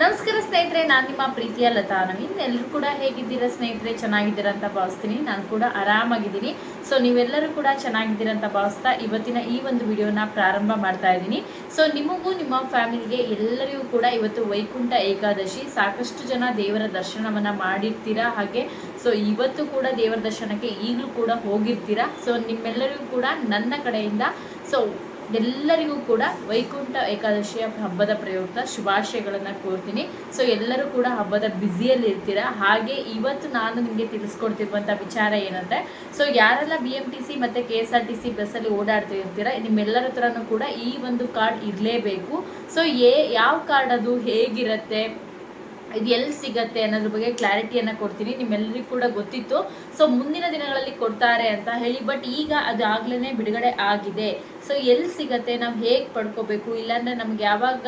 ನಮಸ್ಕಾರ ಸ್ನೇಹಿತರೆ, ನಾನು ನಿಮ್ಮ ಪ್ರೀತಿಯ ಲತಾ ನವೀನ್. ಎಲ್ಲರೂ ಕೂಡ ಹೇಗಿದ್ದೀರಾ ಸ್ನೇಹಿತರೆ? ಚೆನ್ನಾಗಿದ್ದೀರಾ ಅಂತ ಭಾವಿಸ್ತೀನಿ. ನಾನು ಕೂಡ ಆರಾಮಾಗಿದ್ದೀನಿ. ಸೊ ನೀವೆಲ್ಲರೂ ಕೂಡ ಚೆನ್ನಾಗಿದ್ದೀರಾ ಅಂತ ಭಾವಿಸ್ತಾ ಇವತ್ತಿನ ಈ ಒಂದು ವಿಡಿಯೋನ ಪ್ರಾರಂಭ ಮಾಡ್ತಾ ಇದ್ದೀನಿ. ಸೊ ನಿಮಗೂ ನಿಮ್ಮ ಫ್ಯಾಮಿಲಿಗೆ ಎಲ್ಲರಿಗೂ ಕೂಡ ಇವತ್ತು ವೈಕುಂಠ ಏಕಾದಶಿ. ಸಾಕಷ್ಟು ಜನ ದೇವರ ದರ್ಶನವನ್ನ ಮಾಡಿರ್ತೀರಾ ಹಾಗೆ? ಸೊ ಇವತ್ತು ಕೂಡ ದೇವರ ದರ್ಶನಕ್ಕೆ ಈಗಲೂ ಕೂಡ ಹೋಗಿರ್ತೀರಾ? ಸೊ ನಿಮ್ಮೆಲ್ಲರಿಗೂ ಕೂಡ ನನ್ನ ಕಡೆಯಿಂದ. ಸೊ ಎಲ್ಲರಿಗೂ ಕೂಡ ವೈಕುಂಠ ಏಕಾದಶಿಯ ಹಬ್ಬದ ಪ್ರಯುಕ್ತ ಶುಭಾಶಯಗಳನ್ನು ಕೋರ್ತೀನಿ. ಸೊ ಎಲ್ಲರೂ ಕೂಡ ಹಬ್ಬದ ಬ್ಯುಸಿಯಲ್ಲಿ ಇರ್ತೀರಾ? ಹಾಗೆ ಇವತ್ತು ನಾನು ನಿಮಗೆ ತಿಳಿಸ್ಕೊಡ್ತಿರುವಂಥ ವಿಚಾರ ಏನಂದ್ರೆ ಸೊ ಯಾರೆಲ್ಲ ಬಿ ಎಂ ಟಿ ಸಿ ಮತ್ತು K S R T C ಬಸ್ಸಲ್ಲಿ ಓಡಾಡ್ತಾ ಇರ್ತೀರಾ, ನಿಮ್ಮೆಲ್ಲರ ಹತ್ರನೂ ಕೂಡ ಈ ಒಂದು ಕಾರ್ಡ್ ಇರಲೇಬೇಕು. ಸೊ ಏ ಯಾವ ಕಾರ್ಡ್ ಅದು? ಹೇಗಿರುತ್ತೆ? ಇದು ಎಲ್ಲಿ ಸಿಗತ್ತೆ ಅನ್ನೋದ್ರ ಬಗ್ಗೆ ಕ್ಲಾರಿಟಿಯನ್ನು ಕೊಡ್ತೀನಿ. ನಿಮ್ಮೆಲ್ಲರಿಗೂ ಕೂಡ ಗೊತ್ತಿತ್ತು. ಸೊ ಮುಂದಿನ ದಿನಗಳಲ್ಲಿ ಕೊಡ್ತಾರೆ ಅಂತ ಹೇಳಿ ಬಟ್ ಈಗ ಅದು ಆಗ್ಲೇ ಬಿಡುಗಡೆ ಆಗಿದೆ. ಸೊ ಎಲ್ಲಿ ಸಿಗತ್ತೆ? ನಾವು ಹೇಗೆ ಪಡ್ಕೋಬೇಕು? ಇಲ್ಲಾಂದ್ರೆ ನಮ್ಗೆ ಯಾವಾಗ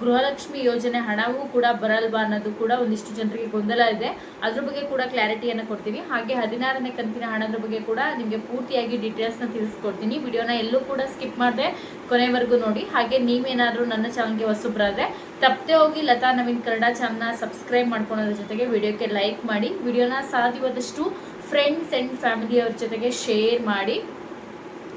ಗೃಹಲಕ್ಷ್ಮಿ ಯೋಜನೆ ಹಣವೂ ಕೂಡ ಬರಲ್ವಾ ಅನ್ನೋದು ಕೂಡ ಒಂದಿಷ್ಟು ಜನರಿಗೆ ಗೊಂದಲ ಇದೆ. ಅದ್ರ ಬಗ್ಗೆ ಕೂಡ ಕ್ಲಾರಿಟಿಯನ್ನು ಕೊಡ್ತೀನಿ. ಹಾಗೆ ಹದಿನಾರನೇ ಕಂತಿನ ಹಣದ ಬಗ್ಗೆ ಕೂಡ ನಿಮಗೆ ಪೂರ್ತಿಯಾಗಿ ಡೀಟೇಲ್ಸ್ನ ತಿಳಿಸ್ಕೊಡ್ತೀನಿ. ವಿಡಿಯೋನ ಎಲ್ಲೂ ಕೂಡ ಸ್ಕಿಪ್ ಮಾಡದೆ ಕೊನೆವರೆಗೂ ನೋಡಿ. ಹಾಗೆ ನೀವೇನಾದರೂ ನನ್ನ ಚಾನಲ್ಗೆ ಹೊಸಬ್ರಾದ್ರೆ, ತಪ್ಪದೆ ಹೋಗಿ ಲತಾ ನವೀನ್ ಕನ್ನಡ ಚಾನಲ್ನ ಸಬ್ಸ್ಕ್ರೈಬ್ ಮಾಡ್ಕೊಳೋದ್ರ ಜೊತೆಗೆ ವಿಡಿಯೋಕ್ಕೆ ಲೈಕ್ ಮಾಡಿ, ವಿಡಿಯೋನ ಸಾಧ್ಯವಾದಷ್ಟು ಫ್ರೆಂಡ್ಸ್ ಆ್ಯಂಡ್ ಫ್ಯಾಮಿಲಿಯವ್ರ ಜೊತೆಗೆ ಶೇರ್ ಮಾಡಿ.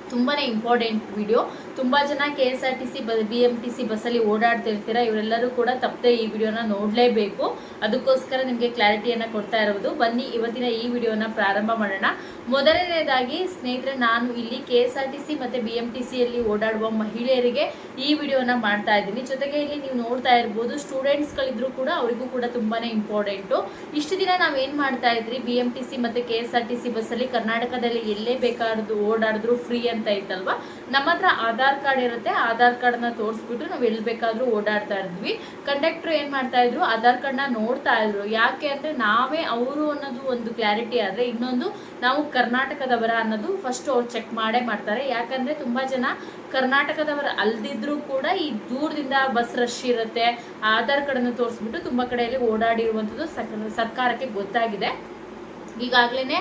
ತುಂಬಾ ಇಂಪಾರ್ಟೆಂಟ್ ವಿಡಿಯೋ ತುಂಬ ಜನ K S R T C B M T C ಬಸ್ಸಲ್ಲಿ ಓಡಾಡ್ತಿರ್ತೀರಾ, ಇವರೆಲ್ಲರೂ ಕೂಡ ತಪ್ಪದೆ ಈ ವಿಡಿಯೋನ ನೋಡಲೇಬೇಕು. ಅದಕ್ಕೋಸ್ಕರ ನಿಮಗೆ ಕ್ಲಾರಿಟಿಯನ್ನು ಕೊಡ್ತಾ ಇರೋದು. ಬನ್ನಿ, ಇವತ್ತಿನ ಈ ವಿಡಿಯೋನ ಪ್ರಾರಂಭ ಮಾಡೋಣ. ಮೊದಲನೇದಾಗಿ, ಸ್ನೇಹಿತರೆ, ನಾನು ಇಲ್ಲಿ K S R T C ಮತ್ತು ಬಿ ಎಂ ಟಿ ಸಿಯಲ್ಲಿ ಓಡಾಡುವ ಮಹಿಳೆಯರಿಗೆ ಈ ವಿಡಿಯೋನ ಮಾಡ್ತಾ ಇದ್ದೀನಿ. ಜೊತೆಗೆ ಇಲ್ಲಿ ನೀವು ನೋಡ್ತಾ ಇರ್ಬೋದು, ಸ್ಟೂಡೆಂಟ್ಸ್ಗಳಿದ್ರು ಕೂಡ ಅವರಿಗೂ ಕೂಡ ತುಂಬಾ ಇಂಪಾರ್ಟೆಂಟು. ಇಷ್ಟು ದಿನ ನಾವೇನು ಮಾಡ್ತಾ ಇದ್ರಿ? ಬಿ ಎಂ ಟಿ ಸಿ ಮತ್ತು K S R T C ಬಸ್ಸಲ್ಲಿ ಕರ್ನಾಟಕದಲ್ಲಿ ಎಲ್ಲೇ ಬೇಕಾದ್ರು ಓಡಾಡಿದ್ರು, ಫ್ರೀ ಅಂತ ಇತ್ತಲ್ವಾ? ನಮ್ಮ ಹತ್ರ ಆಧಾರ್ ಕಾರ್ಡ್ ಇರುತ್ತೆ, ಆಧಾರ್ ಕಾರ್ಡ್ನ ತೋರಿಸ್ಬಿಟ್ಟು ನಾವು ಎಲ್ಲಿ ಬೇಕಾದ್ರೂ ಓಡಾಡ್ತಾ ಇದ್ವಿ ಕಂಡಕ್ಟರ್ ಏನು ಮಾಡ್ತಾ ಇದ್ರು, ಆಧಾರ್ ಕಾರ್ಡ್ನ ನೋಡ್ತಾ ಇದ್ರು. ಯಾಕೆ ಅಂದರೆ ನಾವೇ ಅವರು ಅನ್ನೋದು ಒಂದು ಕ್ಲಾರಿಟಿ ಆದರೆ ಇನ್ನೊಂದು ನಾವು ಕರ್ನಾಟಕದವರ ಅನ್ನೋದು ಫಸ್ಟ್ ಅವ್ರು ಚೆಕ್ ಮಾಡೇ ಮಾಡ್ತಾರೆ. ಯಾಕಂದರೆ ತುಂಬ ಜನ ಕರ್ನಾಟಕದವರ ಅಲ್ದಿದ್ರೂ ಕೂಡ ಈ ದೂರದಿಂದ ಬಸ್ ರಶ್ ಇರುತ್ತೆ. ಆಧಾರ್ ಕಾರ್ಡನ್ನು ತೋರಿಸ್ಬಿಟ್ಟು ತುಂಬ ಕಡೆಯಲ್ಲಿ ಓಡಾಡಿರುವಂಥದ್ದು ಸರ್ಕಾರಕ್ಕೆ ಗೊತ್ತಾಗಿದೆ. ಈಗಾಗಲೇ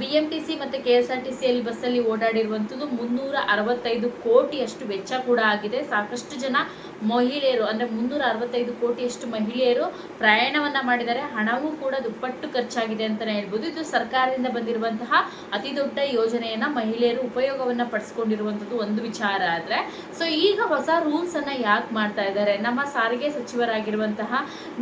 ಬಿ ಎಂ ಟಿ ಸಿ ಮತ್ತು ಕೆ ಎಸ್ ಆರ್ ಟಿ ಸಿಯಲ್ಲಿ ಬಸ್ಸಲ್ಲಿ ಓಡಾಡಿರುವಂಥದ್ದು ಮುನ್ನೂರ ಅರವತ್ತೈದು ಕೋಟಿಯಷ್ಟು ವೆಚ್ಚ ಕೂಡ ಆಗಿದೆ. ಸಾಕಷ್ಟು ಜನ ಮಹಿಳೆಯರು, ಅಂದರೆ ಮುನ್ನೂರ ಅರವತ್ತೈದು ಕೋಟಿಯಷ್ಟು ಮಹಿಳೆಯರು ಪ್ರಯಾಣವನ್ನು ಮಾಡಿದ್ದಾರೆ. ಹಣವೂ ಕೂಡ ದುಪ್ಪಟ್ಟು ಖರ್ಚಾಗಿದೆ ಅಂತಲೇ ಹೇಳ್ಬೋದು. ಇದು ಸರ್ಕಾರದಿಂದ ಬಂದಿರುವಂತಹ ಅತಿ ದೊಡ್ಡ ಯೋಜನೆಯನ್ನು ಮಹಿಳೆಯರು ಉಪಯೋಗವನ್ನು ಪಡಿಸ್ಕೊಂಡಿರುವಂಥದ್ದು ಒಂದು ವಿಚಾರ ಆದರೆ. ಸೊ ಈಗ ಹೊಸ ರೂಲ್ಸನ್ನು ಯಾಕೆ ಮಾಡ್ತಾ ಇದ್ದಾರೆ? ನಮ್ಮ ಸಾರಿಗೆ ಸಚಿವರಾಗಿರುವಂತಹ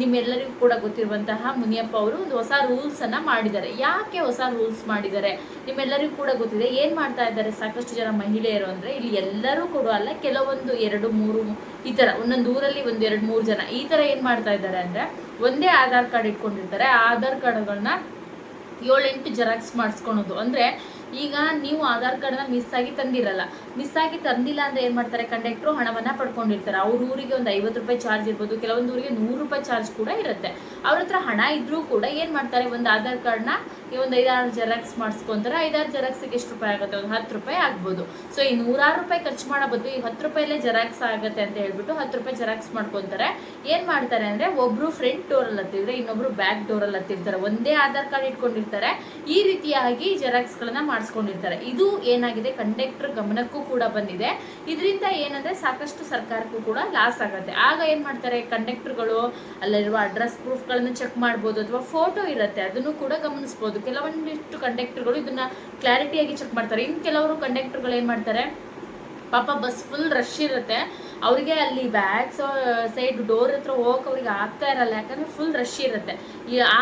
ನಿಮ್ಮೆಲ್ಲರಿಗೂ ಕೂಡ ಗೊತ್ತಿರುವಂತಹ ಮುನಿಯಪ್ಪ ಅವರು ಒಂದು ಹೊಸ ರೂಲ್ಸನ್ನು ಮಾಡಿದ್ದಾರೆ. ಯಾಕೆ ಹೊಸ ರೂಲ್ಸ್ ಮಾಡಿದ್ದಾರೆ? ನಿಮ್ಮೆಲ್ಲರಿಗೂ ಕೂಡ ಗೊತ್ತಿದೆ. ಏನು ಮಾಡ್ತಾ ಇದ್ದಾರೆ ಸಾಕಷ್ಟು ಜನ ಮಹಿಳೆಯರು ಅಂದರೆ ಇಲ್ಲಿ ಎಲ್ಲರೂ ಕೂಡ ಅಲ್ಲ, ಕೆಲವೊಂದು ಎರಡು, ಮೂರು ಈ ಥರ ಒಂದೊಂದು ಊರಲ್ಲಿ ಒಂದು ಎರಡು ಮೂರು ಜನ ಈ ಥರ ಏನು ಮಾಡ್ತಾ ಇದ್ದಾರೆ ಅಂದರೆ ಒಂದೇ ಆಧಾರ್ ಕಾರ್ಡ್ ಇಟ್ಕೊಂಡಿರ್ತಾರೆ. ಆ ಆಧಾರ್ ಕಾರ್ಡ್ಗಳನ್ನ ಏಳೆಂಟು ಜೆರಾಕ್ಸ್ ಮಾಡಿಸ್ಕೊಳೋದು. ಅಂದರೆ ಈಗ ನೀವು ಆಧಾರ್ ಕಾರ್ಡ್ನ ಮಿಸ್ ಆಗಿ ತಂದಿರಲ್ಲ. ಮಿಸ್ ಆಗಿ ತಂದಿಲ್ಲ ಅಂದರೆ ಏನು ಮಾಡ್ತಾರೆ? ಕಂಡಕ್ಟ್ರು ಹಣವನ್ನು ಪಡ್ಕೊಂಡಿರ್ತಾರೆ. ಅವ್ರ ಊರಿಗೆ ಒಂದು ಐವತ್ತು ರೂಪಾಯಿ ಚಾರ್ಜ್ ಇರ್ಬೋದು, ಕೆಲವೊಂದು ಊರಿಗೆ ನೂರು ರೂಪಾಯಿ ಚಾರ್ಜ್ ಕೂಡ ಇರುತ್ತೆ. ಅವ್ರ ಹತ್ರ ಹಣ ಇದ್ದರೂ ಕೂಡ ಏನು ಮಾಡ್ತಾರೆ? ಒಂದು ಆಧಾರ್ ಕಾರ್ಡ್ನ ಒಂದು ಐದಾರು ಜೆರಾಕ್ಸ್ ಮಾಡಿಸ್ಕೊಂತಾರೆ. ಐದಾರು ಜೆರಾಕ್ಸಿಗೆ ಎಷ್ಟು ರೂಪಾಯಿ ಆಗುತ್ತೆ? ಒಂದು ಹತ್ತು ರೂಪಾಯಿ ಆಗ್ಬೋದು. ಸೊ ಈ ನೂರಾರು ರೂಪಾಯಿ ಖರ್ಚು ಮಾಡೋ ಬದಲು ಈ ಹತ್ತು ರೂಪಾಯಲ್ಲೇ ಜೆರಾಕ್ಸ್ ಆಗುತ್ತೆ ಅಂತ ಹೇಳ್ಬಿಟ್ಟು ಹತ್ತು ರೂಪಾಯಿ ಜೆರಾಕ್ಸ್ ಮಾಡ್ಕೊತಾರೆ. ಏನು ಮಾಡ್ತಾರೆ ಅಂದರೆ ಒಬ್ಬರು ಫ್ರಂಟ್ ಡೋರಲ್ಲಿ ಹತ್ತಿದ್ರೆ ಇನ್ನೊಬ್ರು ಬ್ಯಾಕ್ ಡೋರಲ್ಲಿ ಹತ್ತಿರ್ತಾರೆ. ಒಂದೇ ಆಧಾರ್ ಕಾರ್ಡ್ ಇಟ್ಕೊಂಡಿರ್ತಾರೆ. ಈ ರೀತಿಯಾಗಿ ಜೆರಾಕ್ಸ್ಗಳನ್ನ ಮಾಡಿಸ್ಕೊಂಡಿರ್ತಾರೆ. ಇದು ಏನಾಗಿದೆ? ಕಂಡಕ್ಟರ್ ಗಮನಕ್ಕೂ ಕೂಡ ಬಂದಿದೆ. ಇದರಿಂದ ಏನಂದ್ರೆ ಸಾಕಷ್ಟು ಸರ್ಕಾರಕ್ಕೂ ಕೂಡ ಲಾಸ್ ಆಗುತ್ತೆ. ಆಗ ಏನು ಮಾಡ್ತಾರೆ? ಕಂಡಕ್ಟರ್ಗಳು ಅಲ್ಲಿರುವ ಅಡ್ರೆಸ್ ಪ್ರೂಫ್ಗಳನ್ನು ಚೆಕ್ ಮಾಡ್ಬೋದು ಅಥವಾ ಫೋಟೋ ಇರುತ್ತೆ. ಅದನ್ನು ಕೂಡ ಗಮನಿಸ್ಬೋದು. ಕೆಲವೊಂದಿಷ್ಟು ಕಂಡಕ್ಟರ್ಗಳು ಇದನ್ನ ಕ್ಲಾರಿಟಿಯಾಗಿ ಚೆಕ್ ಮಾಡ್ತಾರೆ. ಇನ್ನು ಕೆಲವರು ಕಂಡಕ್ಟರ್ಗಳು ಏನು ಮಾಡ್ತಾರೆ? ಪಾಪ ಬಸ್ ಫುಲ್ ರಶ್ ಇರುತ್ತೆ. ಅವರಿಗೆ ಅಲ್ಲಿ ಬ್ಯಾಕ್ ಸೈಡ್ ಡೋರ್ ಹತ್ರ ಹೋಗಕ್ಕೆ ಅವ್ರಿಗೆ ಆಗ್ತಾ ಇರಲ್ಲ. ಯಾಕಂದ್ರೆ ಫುಲ್ ರಶ್ ಇರುತ್ತೆ.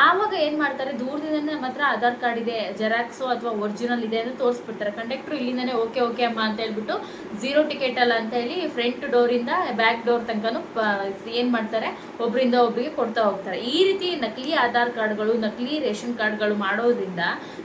ಆವಾಗ ಏನು ಮಾಡ್ತಾರೆ, ದೂರದಿಂದನೇ ಮಾತ್ರ ಆಧಾರ್ ಕಾರ್ಡ್ ಇದೆ ಜೆರಾಕ್ಸು ಅಥವಾ ಒರಿಜಿನಲ್ ಇದೆ ಅಂತ ತೋರಿಸ್ಬಿಡ್ತಾರೆ. ಕಂಡಕ್ಟ್ರು ಇಲ್ಲಿಂದನೇ ಓಕೆ ಓಕೆ ಅಮ್ಮ ಅಂತ ಹೇಳ್ಬಿಟ್ಟು ಝೀರೋ ಟಿಕೆಟ್ ಅಲ್ಲ ಅಂತ ಹೇಳಿ ಫ್ರಂಟ್ ಡೋರಿಂದ ಬ್ಯಾಕ್ ಡೋರ್ ತನಕನೂ ಏನು ಮಾಡ್ತಾರೆ ಒಬ್ಬರಿಂದ ಒಬ್ಬರಿಗೆ ಕೊಡ್ತಾ ಹೋಗ್ತಾರೆ. ಈ ರೀತಿ ನಕಲಿ ಆಧಾರ್ ಕಾರ್ಡ್ಗಳು ನಕಲಿ ರೇಷನ್ ಕಾರ್ಡ್ಗಳು ಮಾಡೋದ್ರಿಂದ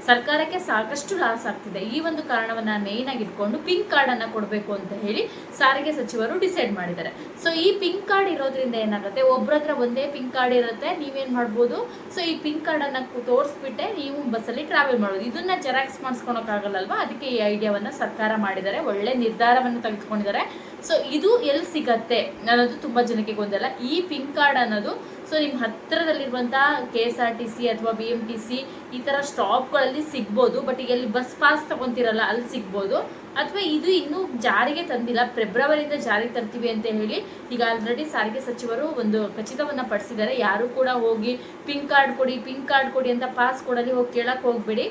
ಸರ್ಕಾರಕ್ಕೆ ಸಾಕಷ್ಟು ಲಾಸ್ ಆಗ್ತಿದೆ. ಈ ಒಂದು ಕಾರಣವನ್ನ ಮೇಯ್ನ್ ಆಗಿ ಇಟ್ಕೊಂಡು ಪಿಂಕ್ ಕಾರ್ಡ್ ಅನ್ನ ಕೊಡಬೇಕು ಅಂತ ಹೇಳಿ ಸಾರಿಗೆ ಸಚಿವರು ಡಿಸೈಡ್ ಮಾಡಿದ್ದಾರೆ. ಸೊ ಈ ಪಿಂಕ್ ಕಾರ್ಡ್ ಇರೋದ್ರಿಂದ ಏನಾಗುತ್ತೆ? ಒಬ್ಬರ ಹತ್ರ ಒಂದೇ ಪಿಂಕ್ ಕಾರ್ಡ್ ಇರುತ್ತೆ, ನೀವೇನ್ ಮಾಡ್ಬೋದು? ಸೊ ಈ ಪಿಂಕ್ ಕಾರ್ಡ್ ಅನ್ನ ತೋರಿಸ್ಬಿಟ್ಟೆ, ನೀವು ಬಸ್ಸಲ್ಲಿ ಟ್ರಾವೆಲ್ ಮಾಡೋದು. ಇದನ್ನ ಜೆರಾಕ್ಸ್ ಮಾಡಿಸ್ಕೊಳಕ್ಕಾಗಲ್ಲಲ್ವಾ? ಅದಕ್ಕೆ ಈ ಐಡಿಯಾವನ್ನ ಸರ್ಕಾರ ಮಾಡಿದ್ದಾರೆ. ಒಳ್ಳೆ ನಿರ್ಧಾರವನ್ನು ತೆಗೆದುಕೊಂಡಿದ್ದಾರೆ. ಸೊ ಇದು ಎಲ್ಲಿ ಸಿಗತ್ತೆ ಅನ್ನೋದು ತುಂಬಾ ಜನಕ್ಕೆ ಗೊಂದಲ್ಲ ಈ ಪಿಂಕ್ ಕಾರ್ಡ್ ಅನ್ನೋದು ಸೊ ನಿಮ್ಮ ಹತ್ರದಲ್ಲಿರುವಂತಹ K S R T C ಅಥವಾ ಬಿ ಎಂ ಟಿ ಸಿ ಈ ಥರ ಸ್ಟಾಪ್ಗಳಲ್ಲಿ ಸಿಗ್ಬೋದು ಬಟ್ ಎಲ್ಲಿ ಬಸ್ ಪಾಸ್ ತಗೊಂತಿರಲ್ಲ, ಅಲ್ಲಿ ಸಿಗ್ಬೋದು. ಅಥವಾ ಇದು ಇನ್ನೂ ಜಾರಿಗೆ ತಂದಿಲ್ಲ, ಫೆಬ್ರವರಿಯಿಂದ ಜಾರಿಗೆ ತರ್ತೀವಿ ಅಂತ ಹೇಳಿ ಈಗ ಆಲ್ರೆಡಿ ಸಾರಿಗೆ ಸಚಿವರು ಒಂದು ಖಚಿತವನ್ನು ಪಡಿಸಿದ್ದಾರೆ. ಯಾರು ಕೂಡ ಹೋಗಿ ಪಿಂಕ್ ಕಾರ್ಡ್ ಕೊಡಿ ಪಿಂಕ್ ಕಾರ್ಡ್ ಕೊಡಿ ಅಂತ ಪಾಸ್ ಕೊಡಲಿ ಹೋಗಿ ಕೇಳಕ್ಕೆ ಹೋಗಬೇಡಿ.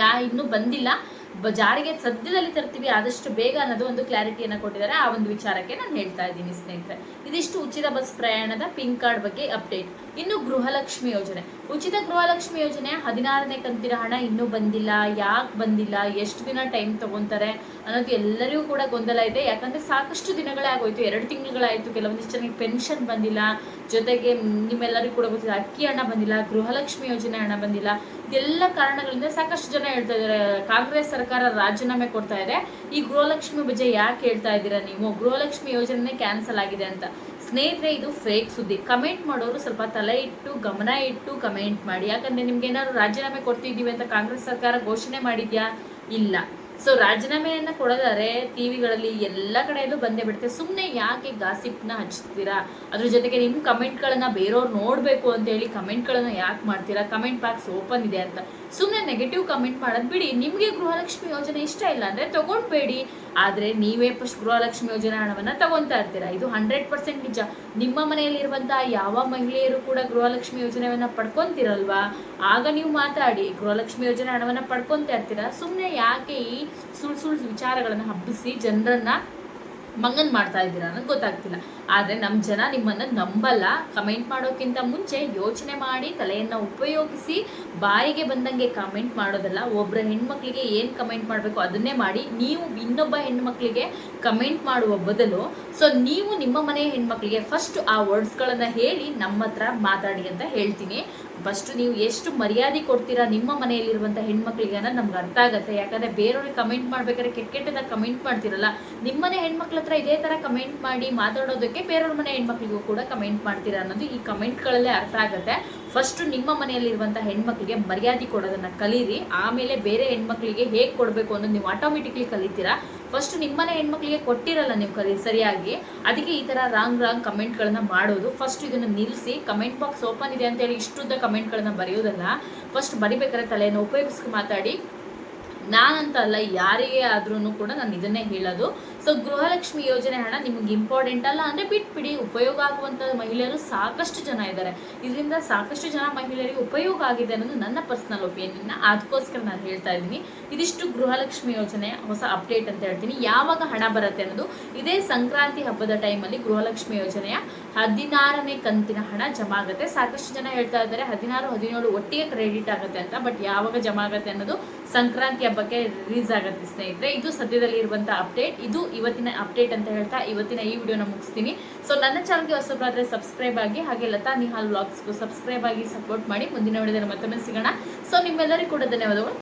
ಯಾ ಇನ್ನೂ ಬಂದಿಲ್ಲ. ಜಾರಿಗೆ ಸದ್ಯದಲ್ಲಿ ತರ್ತೀವಿ, ಆದಷ್ಟು ಬೇಗ ಅನ್ನೋದು ಒಂದು ಕ್ಲಾರಿಟಿಯನ್ನು ಕೊಟ್ಟಿದ್ದಾರೆ. ಆ ಒಂದು ವಿಚಾರಕ್ಕೆ ನಾನು ಹೇಳ್ತಾ ಇದ್ದೀನಿ ಸ್ನೇಹಿತರೆ. ಇದಿಷ್ಟು ಉಚಿತ ಬಸ್ ಪ್ರಯಾಣದ ಪಿಂಕ್ ಕಾರ್ಡ್ ಬಗ್ಗೆ ಅಪ್ಡೇಟ್. ಇನ್ನು ಗೃಹಲಕ್ಷ್ಮಿ ಯೋಜನೆ. ಉಚಿತ ಗೃಹಲಕ್ಷ್ಮಿ ಯೋಜನೆ, ಹದಿನಾರನೇ ಕಂತಿನ ಹಣ ಇನ್ನೂ ಬಂದಿಲ್ಲ, ಯಾಕೆ ಬಂದಿಲ್ಲ, ಎಷ್ಟು ದಿನ ಟೈಮ್ ತಗೊಂತಾರೆ ಅನ್ನೋದು ಎಲ್ಲರಿಗೂ ಕೂಡ ಗೊಂದಲ ಇದೆ. ಯಾಕಂದ್ರೆ ಸಾಕಷ್ಟು ದಿನಗಳೇ ಆಗೋಯ್ತು. ಎರಡು ತಿಂಗಳುಗಳಾಯಿತು ಕೆಲವೊಂದಿಷ್ಟು ಜನಕ್ಕೆ ಪೆನ್ಷನ್ ಬಂದಿಲ್ಲ. ಜೊತೆಗೆ ನಿಮ್ಮೆಲ್ಲರಿಗೂ ಕೂಡ ಗೊತ್ತಿದೆ, ಅಕ್ಕಿ ಹಣ ಬಂದಿಲ್ಲ, ಗೃಹಲಕ್ಷ್ಮಿ ಯೋಜನೆ ಹಣ ಬಂದಿಲ್ಲ. ಇದೆಲ್ಲ ಕಾರಣಗಳಿಂದ ಸಾಕಷ್ಟು ಜನ ಹೇಳ್ತಾ ಇದ್ದಾರೆ. ಕಾಂಗ್ರೆಸ್ ಸರ್ಕಾರ ರಾಜೀನಾಮೆ ಕೊಡ್ತಾ ಇದೆ. ಈ ಗೃಹಲಕ್ಷ್ಮಿ ಬಗ್ಗೆ ಯಾಕೆ ಹೇಳ್ತಾ ಇದ್ದೀರಾ ನೀವು? ಗೃಹಲಕ್ಷ್ಮಿ ಯೋಜನೆ ಕ್ಯಾನ್ಸಲ್ ಆಗಿದೆ ಅಂತ. ಸ್ನೇಹಿತರೆ, ಇದು ಫೇಕ್ ಸುದ್ದಿ. ಕಮೆಂಟ್ ಮಾಡೋರು ಸ್ವಲ್ಪ ತಲೆ ಇಟ್ಟು, ಗಮನ ಇಟ್ಟು ಕಮೆಂಟ್ ಮಾಡಿ. ಯಾಕಂದ್ರೆ ನಿಮ್ಗೆ ಏನಾದ್ರು ರಾಜೀನಾಮೆ ಕೊಡ್ತಿದ್ದೀವಿ ಅಂತ ಕಾಂಗ್ರೆಸ್ ಸರ್ಕಾರ ಘೋಷಣೆ ಮಾಡಿದ್ಯಾ? ಇಲ್ಲ. ಸೊ ರಾಜೀನಾಮೆಯನ್ನ ಕೊಡೋದಾದ್ರೆ ಟಿವಿಗಳಲ್ಲಿ ಎಲ್ಲ ಕಡೆಯಲ್ಲೂ ಬಂದೇ ಬಿಡುತ್ತೆ. ಸುಮ್ಮನೆ ಯಾಕೆ ಗಾಸಿಪ್ನ ಹಚ್ತೀರಾ ಅದ್ರ ಜೊತೆಗೆ ನಿಮ್ಮ ಕಮೆಂಟ್ಗಳನ್ನು ಬೇರೆಯವ್ರು ನೋಡಬೇಕು ಅಂತ ಹೇಳಿ ಕಮೆಂಟ್ಗಳನ್ನ ಯಾಕೆ ಮಾಡ್ತೀರಾ? ಕಮೆಂಟ್ ಬಾಕ್ಸ್ ಓಪನ್ ಇದೆ ಅಂತ. ಸುಮ್ಮನೆ ನೆಗೆಟಿವ್ ಕಮೆಂಟ್ ಮಾಡೋದು ಬಿಡಿ. ನಿಮಗೆ ಗೃಹಲಕ್ಷ್ಮಿ ಯೋಜನೆ ಇಷ್ಟ ಇಲ್ಲ ಅಂದ್ರೆ ತಗೊಂಡ್ಬೇಡಿ ಆದ್ರೆ ನೀವೇ ಫಸ್ಟ್ ಗೃಹಲಕ್ಷ್ಮಿ ಯೋಜನೆ ಹಣವನ್ನು ತಗೊಂತಾ ಇರ್ತೀರಾ? ಇದು ಹಂಡ್ರೆಡ್ ಪರ್ಸೆಂಟ್ ನಿಜ. ನಿಮ್ಮ ಮನೆಯಲ್ಲಿರುವಂತಹ ಯಾವ ಮಹಿಳೆಯರು ಕೂಡ ಗೃಹಲಕ್ಷ್ಮಿ ಯೋಜನೆಯನ್ನು ಪಡ್ಕೊಂತಿರಲ್ವಾ? ಆಗ ನೀವು ಮಾತಾಡಿ, ಗೃಹಲಕ್ಷ್ಮಿ ಯೋಜನೆ ಹಣವನ್ನು ಪಡ್ಕೊಂತ ಇರ್ತೀರಾ? ಸುಮ್ಮನೆ ಯಾಕೆ ಈ ಸುಳ್ಳು ಸುಳ್ಳು ವಿಚಾರಗಳನ್ನು ಹಬ್ಬಿಸಿ ಜನರನ್ನ ಮಂಗನ್ ಮಾಡ್ತಾ ಇದ್ದೀರಾ ಅನ್ನೋದು ಗೊತ್ತಾಗ್ತಿಲ್ಲ. ಆದರೆ ನಮ್ಮ ಜನ ನಿಮ್ಮನ್ನು ನಂಬಲ್ಲ. ಕಮೆಂಟ್ ಮಾಡೋಕ್ಕಿಂತ ಮುಂಚೆ ಯೋಚನೆ ಮಾಡಿ, ತಲೆಯನ್ನು ಉಪಯೋಗಿಸಿ, ಬಾಯಿಗೆ ಬಂದಂಗೆ ಕಮೆಂಟ್ ಮಾಡೋದಲ್ಲ. ಒಬ್ಬರ ಹೆಣ್ಮಕ್ಳಿಗೆ ಏನು ಕಮೆಂಟ್ ಮಾಡಬೇಕು ಅದನ್ನೇ ಮಾಡಿ. ನೀವು ಇನ್ನೊಬ್ಬ ಹೆಣ್ಮಕ್ಳಿಗೆ ಕಮೆಂಟ್ ಮಾಡುವ ಬದಲು ಸೊ ನೀವು ನಿಮ್ಮ ಮನೆಯ ಹೆಣ್ಮಕ್ಳಿಗೆ ಫಸ್ಟ್ ಆ ವರ್ಡ್ಸ್ಗಳನ್ನು ಹೇಳಿ ನಮ್ಮ ಹತ್ರ ಮಾತಾಡಿ ಅಂತ ಹೇಳ್ತೀನಿ. ಫಸ್ಟ್ ನೀವು ಎಷ್ಟು ಮರ್ಯಾದೆ ಕೊಡ್ತೀರಾ ನಿಮ್ಮ ಮನೆಯಲ್ಲಿರುವಂಥ ಹೆಣ್ಮಕ್ಳಿಗೆ ಅನ್ನೋದು ನಮ್ಗೆ ಅರ್ಥ ಆಗುತ್ತೆ. ಯಾಕಂದ್ರೆ ಬೇರೆಯವ್ರಿಗೆ ಕಮೆಂಟ್ ಮಾಡ್ಬೇಕಾದ್ರೆ ಕೆಟ್ಟ ಕೆಟ್ಟದಾಗ ಕಮೆಂಟ್ ಮಾಡ್ತಿರಲ್ಲ. ನಿಮ್ಮನೆ ಹೆಣ್ಮಕ್ಳ ಹತ್ರ ಇದೇ ತರ ಕಮೆಂಟ್ ಮಾಡಿ ಮಾತಾಡೋದಕ್ಕೆ ಬೇರೆಯವ್ರ ಮನೆ ಹೆಣ್ಮಕ್ಳಿಗೂ ಕೂಡ ಕಮೆಂಟ್ ಮಾಡ್ತೀರಾ ಅನ್ನೋದು ಈ ಕಮೆಂಟ್ಗಳಲ್ಲೇ ಅರ್ಥ ಆಗುತ್ತೆ. ಫಸ್ಟ್ ನಿಮ್ಮ ಮನೆಯಲ್ಲಿರುವಂಥ ಹೆಣ್ಮಕ್ಳಿಗೆ ಮರ್ಯಾದೆ ಕೊಡೋದನ್ನ ಕಲೀರಿ. ಆಮೇಲೆ ಬೇರೆ ಹೆಣ್ಮಕ್ಳಿಗೆ ಹೇಗೆ ಕೊಡಬೇಕು ಅನ್ನೋದು ನೀವು ಆಟೋಮೆಟಿಕ್ಲಿ ಕಲಿತೀರಾ. ಫಸ್ಟ್ ನಿಮ್ಮನೆ ಹೆಣ್ಮಕ್ಳಿಗೆ ಕೊಟ್ಟಿರಲ್ಲ ನೀವು ಕಲಿ ಸರಿಯಾಗಿ, ಅದಕ್ಕೆ ಈ ಥರ ರಾಂಗ್ ರಾಂಗ್ ಕಮೆಂಟ್ಗಳನ್ನ ಮಾಡೋದು. ಫಸ್ಟ್ ಇದನ್ನು ನಿಲ್ಲಿಸಿ ಕಮೆಂಟ್ ಬಾಕ್ಸ್ ಓಪನ್ ಇದೆ ಅಂತೇಳಿ ಇಷ್ಟುದ್ದ ಕಮೆಂಟ್ಗಳನ್ನ ಬರೆಯೋದಲ್ಲ. ಫಸ್ಟ್ ಬರಿಬೇಕಾದ್ರೆ ತಲೆಯನ್ನು ಉಪಯೋಗಿಸ್ಕೊ ಮಾತಾಡಿ. ನಾನಂತ ಅಲ್ಲ ಯಾರಿಗೆ ಆದ್ರೂ ಕೂಡ ನಾನು ಇದನ್ನೇ ಹೇಳೋದು. ಸೊ ಗೃಹಲಕ್ಷ್ಮಿ ಯೋಜನೆ ಹಣ ನಿಮ್ಗೆ ಇಂಪಾರ್ಟೆಂಟ್ ಅಲ್ಲ ಅಂದರೆ ಬಿಟ್ಬಿಡಿ ಉಪಯೋಗ ಆಗುವಂಥ ಮಹಿಳೆಯರು ಸಾಕಷ್ಟು ಜನ ಇದ್ದಾರೆ. ಇದರಿಂದ ಸಾಕಷ್ಟು ಜನ ಮಹಿಳೆಯರಿಗೆ ಉಪಯೋಗ ಆಗಿದೆ ಅನ್ನೋದು ನನ್ನ ಪರ್ಸನಲ್ ಒಪಿನಿಯನ್ನ ಅದಕ್ಕೋಸ್ಕರ ನಾನು ಹೇಳ್ತಾ ಇದ್ದೀನಿ. ಇದಿಷ್ಟು ಗೃಹಲಕ್ಷ್ಮಿ ಯೋಜನೆ ಹೊಸ ಅಪ್ಡೇಟ್ ಅಂತ ಹೇಳ್ತೀನಿ. ಯಾವಾಗ ಹಣ ಬರುತ್ತೆ ಅನ್ನೋದು ಇದೇ ಸಂಕ್ರಾಂತಿ ಹಬ್ಬದ ಟೈಮಲ್ಲಿ ಗೃಹಲಕ್ಷ್ಮಿ ಯೋಜನೆಯ ಹದಿನಾರನೇ ಕಂತಿನ ಹಣ ಜಮಾ ಆಗುತ್ತೆ. ಸಾಕಷ್ಟು ಜನ ಹೇಳ್ತಾ ಇದ್ದಾರೆ, ಹದಿನಾರು, ಹದಿನೇಳು ಒಟ್ಟಿಗೆ ಕ್ರೆಡಿಟ್ ಆಗುತ್ತೆ ಅಂತ ಬಟ್ ಯಾವಾಗ ಜಮಾ ಆಗುತ್ತೆ ಅನ್ನೋದು ಸಂಕ್ರಾಂತಿ ಹಬ್ಬಕ್ಕೆ ರಿಲೀಸ್ ಆಗುತ್ತೆ ಸ್ನೇಹಿತರೆ. ಇದು ಸದ್ಯದಲ್ಲಿ ಇರುವಂತಹ ಅಪ್ಡೇಟ್ ಇದು ಇವತ್ತಿನ ಅಪ್ಡೇಟ್ ಅಂತ ಹೇಳ್ತಾ ಇವತ್ತಿನ ಈ ವಿಡಿಯೋನ ಮುಗಿಸ್ತೀನಿ. ಸೊ ನನ್ನ ಚಾನಲ್ಗೆ ಹೊಸಬ್ರಾದ್ರೆ ಸಬ್ಸ್ಕ್ರೈಬ್ ಆಗಿ, ಹಾಗೆ ಲತಾ ನಿಹಾಲ್ ವ್ಲಾಗ್ಸ್ಗೂ ಸಬ್ಸ್ಕ್ರೈಬ್ ಆಗಿ ಸಪೋರ್ಟ್ ಮಾಡಿ. ಮುಂದಿನ ವಿಡಿಯೋದಲ್ಲಿ ಮತ್ತೊಮ್ಮೆ ಸಿಗೋಣ. ಸೊ ನಿಮ್ಮೆಲ್ಲರಿಗೂ ಕೂಡ ಧನ್ಯವಾದಗಳು.